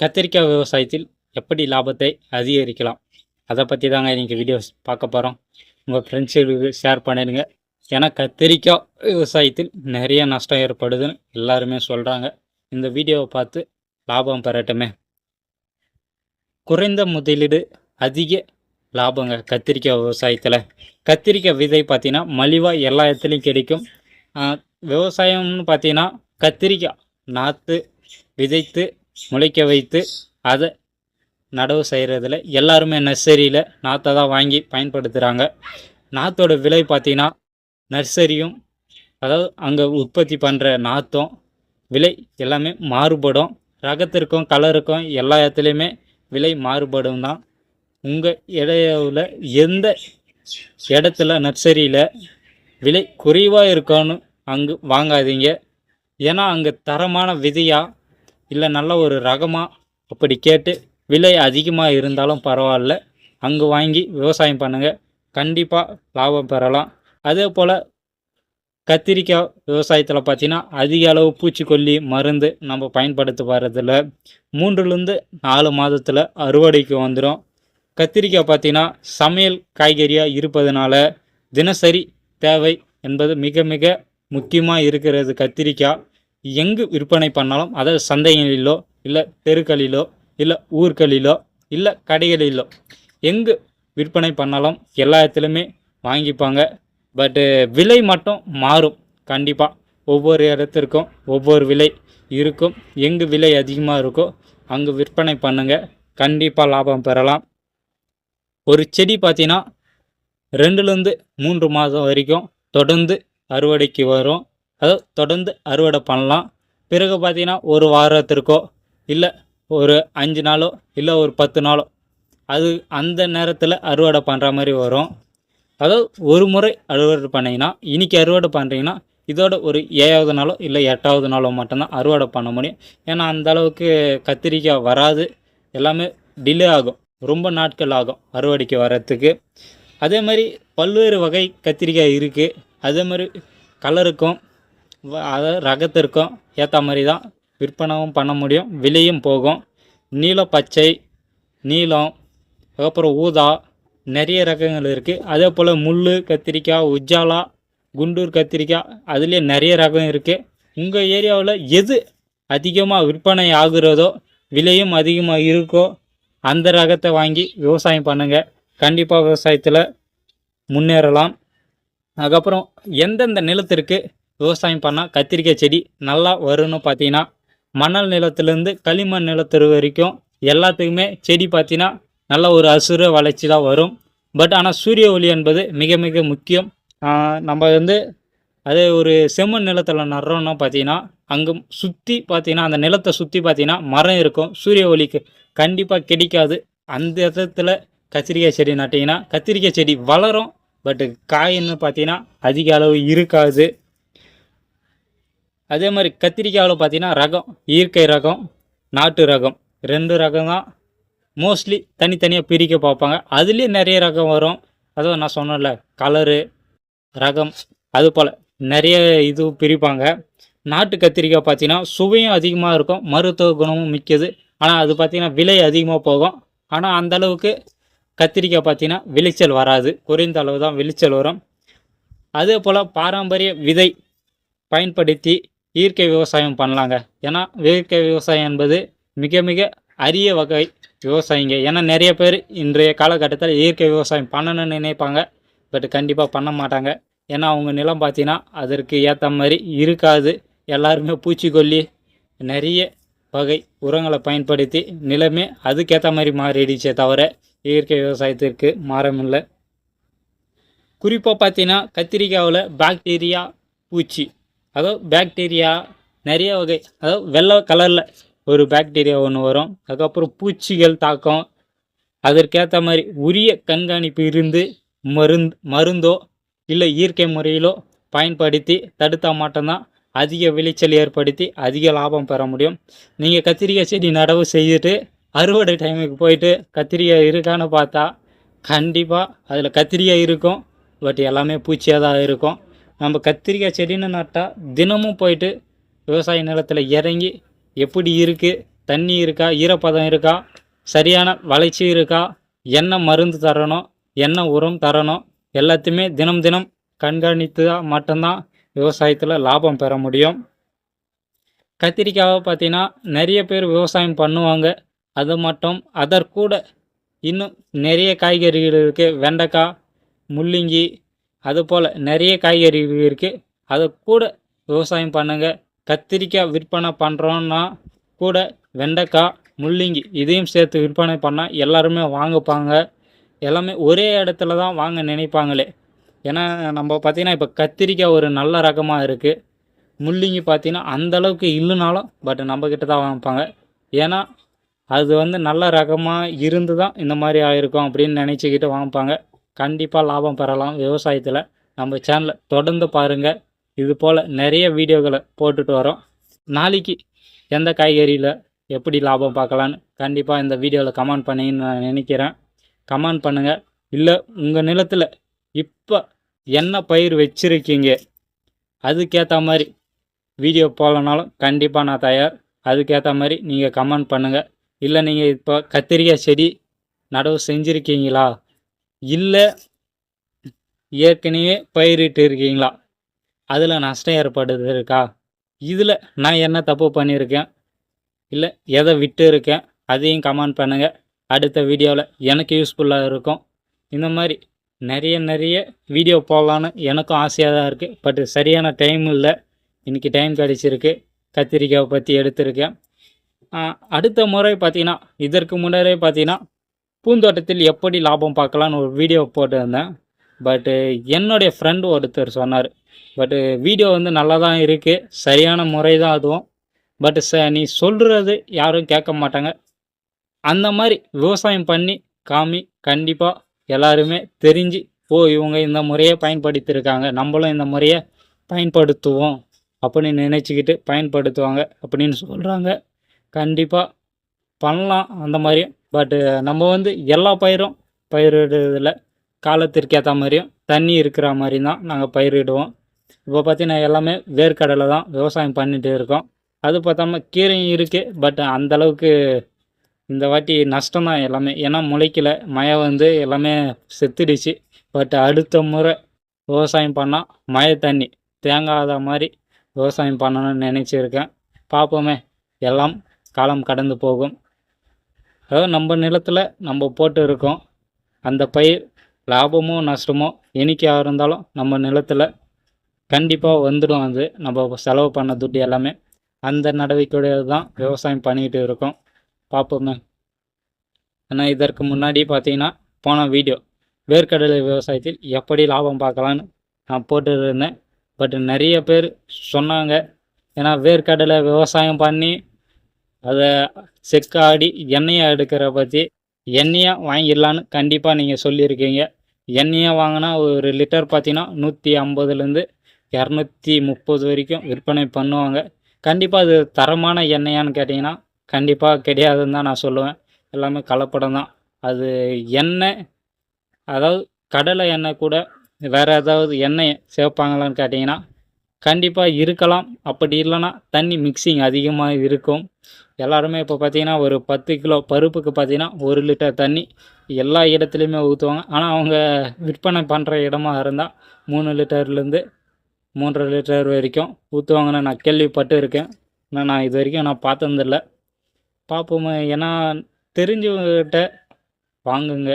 கத்திரிக்காய் விவசாயத்தில் எப்படி லாபத்தை அதிகரிக்கலாம்? அதை பற்றி தாங்க இன்றைக்கி வீடியோஸ் பார்க்க போகிறோம் உங்கள் ஃப்ரெண்ட்ஸுகளுக்கு ஷேர் பண்ணிடுங்க. ஏன்னா கத்திரிக்காய் விவசாயத்தில் நிறைய நஷ்டம் ஏற்படுதுன்னு எல்லாருமே சொல்கிறாங்க இந்த வீடியோவை பார்த்து லாபம் பெறட்டுமே. குறைந்த முதலீடு அதிக லாபங்க கத்திரிக்காய் விவசாயத்தில். கத்திரிக்காய் விதை பார்த்தீங்கன்னா மலிவாக எல்லா இடத்துலையும் கிடைக்கும் விவசாயம்னு பார்த்தீங்கன்னா கத்திரிக்காய் நாற்று விதைத்து முளைக்க வைத்து அதை நடவு செய்கிறதுல எல்லாருமே நர்சரியில் நாற்றை தான் வாங்கி பயன்படுத்துகிறாங்க நாற்றோட விலை பார்த்திங்கன்னா நர்சரியும் அதாவது அங்கே உற்பத்தி பண்ணுற நாற்றும் விலை எல்லாமே மாறுபடும். ரகத்திற்கும் கலருக்கும் எல்லா இடத்துலையுமே விலை மாறுபடும் தான். உங்கள் இடையில எந்த இடத்துல நர்சரியில் விலை குறைவாக இருக்கணும் அங்கு வாங்காதீங்க. ஏன்னா அங்கே தரமான விதையாக இல்லை நல்ல ஒரு ரகமாக அப்படி கேட்டு விலை அதிகமாக இருந்தாலும் பரவாயில்ல. அங்கே வாங்கி விவசாயம் பண்ணுங்கள் கண்டிப்பாக லாபம் பெறலாம். அதே போல் கத்திரிக்காய் விவசாயத்தில் பார்த்தீங்கன்னா அதிக அளவு பூச்சிக்கொல்லி மருந்து நம்ம பயன்படுத்த வர்றதில்ல. மூன்றுலேருந்து நாலு மாதத்தில் அறுவடைக்கு வந்துடும் கத்திரிக்காய் பார்த்தீங்கன்னா சமையல் காய்கறியாக இருப்பதனால தினசரி தேவை என்பது மிக மிக முக்கியமாக இருக்கிறது கத்திரிக்காய். எங்கு விற்பனை பண்ணாலும் அதாவது சந்தைகளிலோ இல்லை தெருக்களிலோ இல்லை ஊர்களிலோ இல்லை கடைகளிலோ எங்கு விற்பனை பண்ணாலும் எல்லா இடத்துலையுமே வாங்கிப்பாங்க. பட்டு விலை மட்டும் மாறும். கண்டிப்பாக ஒவ்வொரு இடத்திற்கும் ஒவ்வொரு விலை இருக்கும். எங்கு விலை அதிகமாக இருக்கோ அங்கு விற்பனை பண்ணுங்கள் கண்டிப்பாக லாபம் பெறலாம். ஒரு செடி பார்த்தீங்கன்னா ரெண்டுலேருந்து மூன்று மாதம் வரைக்கும் தொடர்ந்து அறுவடைக்கு வரும். அதை தொடர்ந்து அறுவடை பண்ணலாம். பிறகு பார்த்திங்கன்னா ஒரு வாரத்திற்கோ இல்லை ஒரு அஞ்சு நாளோ இல்லை ஒரு பத்து நாளோ அது அந்த நேரத்தில் அறுவடை பண்ணுற மாதிரி வரும். அதாவது ஒரு முறை அறுவடை பண்ணிங்கன்னா இன்றைக்கி அறுவடை பண்ணுறீங்கன்னா இதோட ஒரு ஏழாவது நாளோ இல்லை எட்டாவது நாளோ மட்டும்தான் அறுவடை பண்ண முடியும். ஏன்னா அந்தளவுக்கு கத்திரிக்காய் வராது. எல்லாமே டிலே ஆகும். ரொம்ப நாட்கள் ஆகும் அறுவடைக்கு வர்றதுக்கு. அதே மாதிரி பல்வேறு வகை கத்திரிக்காய் இருக்குது அதே மாதிரி கலருக்கும் அதை அதாவது ரகத்திற்கும் ஏற்ற மாதிரி தான் விற்பனவும் பண்ண முடியும் விலையும் போகும். நீல பச்சை நீலம் அதுக்கப்புறம் ஊதா நிறைய ரகங்கள் இருக்குது அதே போல் முள் கத்திரிக்காய் உஜாலா குண்டூர் கத்திரிக்காய் அதுலேயே நிறைய ரகம் இருக்குது உங்கள் ஏரியாவில் எது அதிகமாக விற்பனை ஆகுறதோ விலையும் அதிகமாக இருக்கோ அந்த ரகத்தை வாங்கி விவசாயம் பண்ணுங்கள் கண்டிப்பாக விவசாயத்தில் முன்னேறலாம். அதுக்கப்புறம் எந்தெந்த நிலத்திற்கு விவசாயம் பண்ணால் கத்திரிக்காய் செடி நல்லா வரும்னு பார்த்தீங்கன்னா மணல் நிலத்துலேருந்து களிமண் நிலத்து வரைக்கும் எல்லாத்துக்குமே செடி பார்த்தீங்கன்னா நல்ல ஒரு அசுர வளர்ச்சி தான் வரும். பட் ஆனால் சூரிய ஒளி என்பது மிக மிக முக்கியம். நம்ம வந்து அதே ஒரு செம்மண் நிலத்தில் நடுறோம்னா பார்த்தீங்கன்னா அங்கே சுற்றி பார்த்தீங்கன்னா அந்த நிலத்தை சுற்றி பார்த்தீங்கன்னா மரம் இருக்கும். சூரிய ஒளிக்கு கண்டிப்பாக கிடைக்காது. அந்த இடத்துல கத்திரிக்காய் செடி நட்டிங்கன்னா கத்திரிக்காய் செடி வளரும். பட்டு காயின்னு பார்த்தீங்கன்னா அதிக அளவு இருக்காது. அதே மாதிரி கத்திரிக்காயில் பார்த்தீங்கன்னா ரகம் இயற்கை ரகம் நாட்டு ரகம் ரெண்டு ரகம் தான். மோஸ்ட்லி தனித்தனியாக பிரிக்க பார்ப்பாங்க. அதுலேயே நிறைய ரகம் வரும். அதுவும் நான் சொன்னேன்ல கலரு ரகம் அது போல் நிறைய இது பிரிப்பாங்க. நாட்டு கத்திரிக்காய் பார்த்தீங்கன்னா சுவையும் அதிகமாக இருக்கும் மருத்துவ குணமும் மிக்கது. ஆனால் அது பார்த்தீங்கன்னா விலை அதிகமாக போகும். ஆனால் அந்த அளவுக்கு கத்திரிக்காய் பார்த்தீங்கன்னா விளைச்சல் வராது. குறைந்த அளவு தான் விளைச்சல் வரும். அதே போல் பாரம்பரிய விதை பயன்படுத்தி இயற்கை விவசாயம் பண்ணலாங்க. ஏன்னா இயற்கை விவசாயம் என்பது மிக மிக அரிய வகை விவசாயிங்க. ஏன்னா நிறைய பேர் இன்றைய காலகட்டத்தில் இயற்கை விவசாயம் பண்ணணும்னு நினைப்பாங்க. பட் கண்டிப்பாக பண்ண மாட்டாங்க. ஏன்னா அவங்க நிலம் பார்த்தீங்கன்னா அதற்கு ஏற்ற மாதிரி இருக்காது. எல்லாருமே பூச்சிக்கொல்லி நிறைய வகை உரங்களை பயன்படுத்தி நிலமே அதுக்கேற்ற மாதிரி மாறிடுச்சே தவிர இயற்கை விவசாயத்திற்கு மாறமில்லை குறிப்பாக பார்த்தீங்கன்னா கத்திரிக்காவில் பாக்டீரியா பூச்சி. அதாவது பேக்டீரியா நிறைய வகை அதாவது வெள்ளை கலரில் ஒரு பேக்டீரியா ஒன்று வரும். அதுக்கப்புறம் பூச்சிகள் தாக்கம். அதற்கேற்ற மாதிரி உரிய கண்காணிப்பு இருந்து மருந்து மருந்தோ இல்லை இயற்கை முறையிலோ பயன்படுத்தி தடுத்தால் மட்டும்தான் அதிக விளைச்சல் ஏற்படுத்தி அதிக லாபம் பெற முடியும். நீங்கள் கத்திரிக்காய் செடி நடவு செய்துட்டு அறுவடை டைமுக்கு போயிட்டு கத்திரிக்காய் இருக்கான்னு பார்த்தா கண்டிப்பாக அதில் கத்திரிக்காய் இருக்கும். பட் எல்லாமே பூச்சியாக தான் இருக்கும். நம்ம கத்திரிக்காய் செடின்னு நட்டால் தினமும் போயிட்டு விவசாய நிலத்தில் இறங்கி எப்படி இருக்குது தண்ணி இருக்கா ஈரப்பதம் இருக்கா சரியான வளர்ச்சி இருக்கா என்ன மருந்து தரணும் என்ன உரம் தரணும் எல்லாத்தையுமே தினம் தினம் கண்காணித்து மட்டும்தான் விவசாயத்தில் லாபம் பெற முடியும். கத்திரிக்காவை பார்த்தீங்கன்னா நிறைய பேர் விவசாயம் பண்ணுவாங்க. அது மட்டும் அதற்கூட இன்னும் நிறைய காய்கறிகள் இருக்குது வெண்டைக்காய் முள்ளங்கி அது போல் நிறைய காய்கறிகள் இருக்குது அதை கூட விவசாயம் பண்ணுங்க. கத்திரிக்காய் விற்பனை பண்ணுறோன்னா கூட வெண்டைக்காய் முள்ளங்கி இதையும் சேர்த்து விற்பனை பண்ணால் எல்லாருமே வாங்கப்பாங்க. எல்லாமே ஒரே இடத்துல தான் வாங்க நினைப்பாங்களே. ஏன்னா நம்ம பார்த்திங்கன்னா இப்போ கத்திரிக்காய் ஒரு நல்ல ரகமாக இருக்குது முள்ளங்கி பார்த்தீங்கன்னா அந்த அளவுக்கு இல்லைனாலும் பட் நம்மக்கிட்ட தான் வாங்கிப்பாங்க ஏன்னா அது வந்து நல்ல ரகமாக இருந்து தான் இந்த மாதிரி ஆயிருக்கும் அப்படின்னு நினச்சிக்கிட்டு வாங்கிப்பாங்க கண்டிப்பாக லாபம் பெறலாம். விவசாயத்தில் நம்ம சேனலை தொடர்ந்து பாருங்கள் இது போல் நிறைய வீடியோகளை போட்டுட்டு வரோம். நாளைக்கு எந்த காய்கறியில் எப்படி லாபம் பார்க்கலான்னு கண்டிப்பாக இந்த வீடியோவில் கமெண்ட் பண்ணின்னு நான் நினைக்கிறேன். கமெண்ட் பண்ணுங்கள் இல்லை உங்கள் நிலத்தில் இப்போ என்ன பயிர் வச்சுருக்கீங்க? அதுக்கேற்ற மாதிரி வீடியோ போகலனாலும் கண்டிப்பாக நான் தயார். அதுக்கேற்ற மாதிரி நீங்கள் கமெண்ட் பண்ணுங்கள் இல்லை நீங்கள் இப்போ கத்திரிக்காய் செடி நடவு செஞ்சுருக்கீங்களா? இல்லை ஏற்கனவே பயிரிட்டு இருக்கீங்களா? அதில் நஷ்டம் ஏற்படுது இருக்கா? இதில் நான் என்ன தப்பு பண்ணியிருக்கேன்? இல்லை எதை விட்டு இருக்கேன்? அதையும் கமெண்ட் பண்ணுங்கள் அடுத்த வீடியோவில் எனக்கு யூஸ்ஃபுல்லாக இருக்கும். இந்த மாதிரி நிறைய நிறைய வீடியோ போடலான்னு எனக்கும் ஆசையாக தான் இருக்குது பட் சரியான டைம் இல்லை. இன்றைக்கி டைம் கிடச்சிருக்கு. கத்திரிக்காவை பற்றி எடுத்திருக்கேன். அடுத்த முறை பார்த்தீங்கன்னா இதற்கு முன்னரே பார்த்தீங்கன்னா பூந்தோட்டத்தில் எப்படி லாபம் பார்க்கலான்னு ஒரு வீடியோ போட்டிருந்தேன். பட்டு என்னுடைய ஃப்ரெண்டு ஒருத்தர் சொன்னார். பட்டு வீடியோ வந்து நல்லா தான் இருக்குது சரியான முறை தான் அதுவும். பட்டு ச நீ சொல்கிறது யாரும் கேட்க மாட்டாங்க. அந்த மாதிரி விவசாயம் பண்ணி காமி கண்டிப்பாக எல்லாருமே தெரிஞ்சு ஓ இவங்க இந்த முறையை பயன்படுத்தியிருக்காங்க. நம்மளும் இந்த முறையை பயன்படுத்துவோம் அப்படின்னு நினச்சிக்கிட்டு பயன்படுத்துவாங்க அப்படின்னு சொல்கிறாங்க கண்டிப்பாக பண்ணலாம். அந்த மாதிரி பட்டு நம்ம வந்து எல்லா பயிரும் பயிரிடுறதில் காலத்திற்கு ஏற்ற மாதிரியும் தண்ணி இருக்கிற மாதிரி தான் நாங்கள் பயிரிடுவோம். இப்போ பார்த்தீங்கன்னா எல்லாமே வேர்க்கடலை தான் விவசாயம் பண்ணிகிட்டு இருக்கோம். அது பார்த்தாம கீரையும் இருக்குது பட் அந்த அளவுக்கு இந்த வாட்டி நஷ்டம் தான் எல்லாமே. ஏன்னா முளைக்கல மழை வந்து எல்லாமே செத்துடுச்சு. பட் அடுத்த முறை விவசாயம் பண்ணால் மழை தண்ணி தேங்காத மாதிரி விவசாயம் பண்ணணும்னு நினச்சிருக்கேன். பார்ப்போமே எல்லாம் காலம் கடந்து போகும். அதாவது நம்ம நிலத்தில் நம்ம போட்டு இருக்கோம். அந்த பயிர் லாபமோ நஷ்டமோ எண்ணிக்கையாக இருந்தாலும் நம்ம நிலத்தில் கண்டிப்பாக வந்துடும் அது. நம்ம செலவு பண்ண துட்டு எல்லாமே. அந்த நடவடிக்கையோடு தான் விவசாயம் பண்ணிக்கிட்டு இருக்கோம். பார்ப்போமே ஆனால் இதற்கு முன்னாடி பார்த்தீங்கன்னா போன வீடியோ வேர்க்கடலை விவசாயத்தில் எப்படி லாபம் பார்க்கலான்னு நான் போட்டுருந்தேன் பட் நிறைய பேர் சொன்னாங்க. ஏன்னா வேர்க்கடலை விவசாயம் பண்ணி அதை செக்காடி எண்ணெயை எடுக்கிற பற்றி எண்ணெயாக வாங்கிடலான்னு கண்டிப்பாக நீங்கள் சொல்லியிருக்கீங்க. எண்ணெயாக வாங்கினா ஒரு லிட்டர் பார்த்தீங்கன்னா நூற்றி ஐம்பதுலேருந்து இரநூத்தி முப்பது வரைக்கும் விற்பனை பண்ணுவாங்க. கண்டிப்பாக அது தரமான எண்ணெயான்னு கேட்டிங்கன்னா கண்டிப்பாக கிடையாதுன்னு தான் நான் சொல்லுவேன். எல்லாமே கலப்படம் தான். அது எண்ணெய் அதாவது கடலை எண்ணெய் கூட வேறு ஏதாவது எண்ணெய் சேர்ப்பாங்களான்னு கேட்டிங்கன்னா கண்டிப்பாக இருக்கலாம். அப்படி இல்லைன்னா தண்ணி மிக்சிங் அதிகமாக இருக்கும். எல்லாருமே இப்போ பார்த்தீங்கன்னா ஒரு பத்து கிலோ பருப்புக்கு பார்த்தீங்கன்னா ஒரு லிட்டர் தண்ணி எல்லா இடத்துலையுமே ஊற்றுவாங்க. ஆனால் அவங்க விற்பனை பண்ணுற இடமா இருந்தால் மூணு லிட்டர்லேருந்து மூன்றரை லிட்டர் வரைக்கும் ஊற்றுவாங்கன்னு நான் கேள்விப்பட்டு இருக்கேன் ஆனால் நான் இது வரைக்கும் நான் பார்த்ததில்ல. பார்ப்போம். ஏன்னா தெரிஞ்சவங்ககிட்ட வாங்குங்க.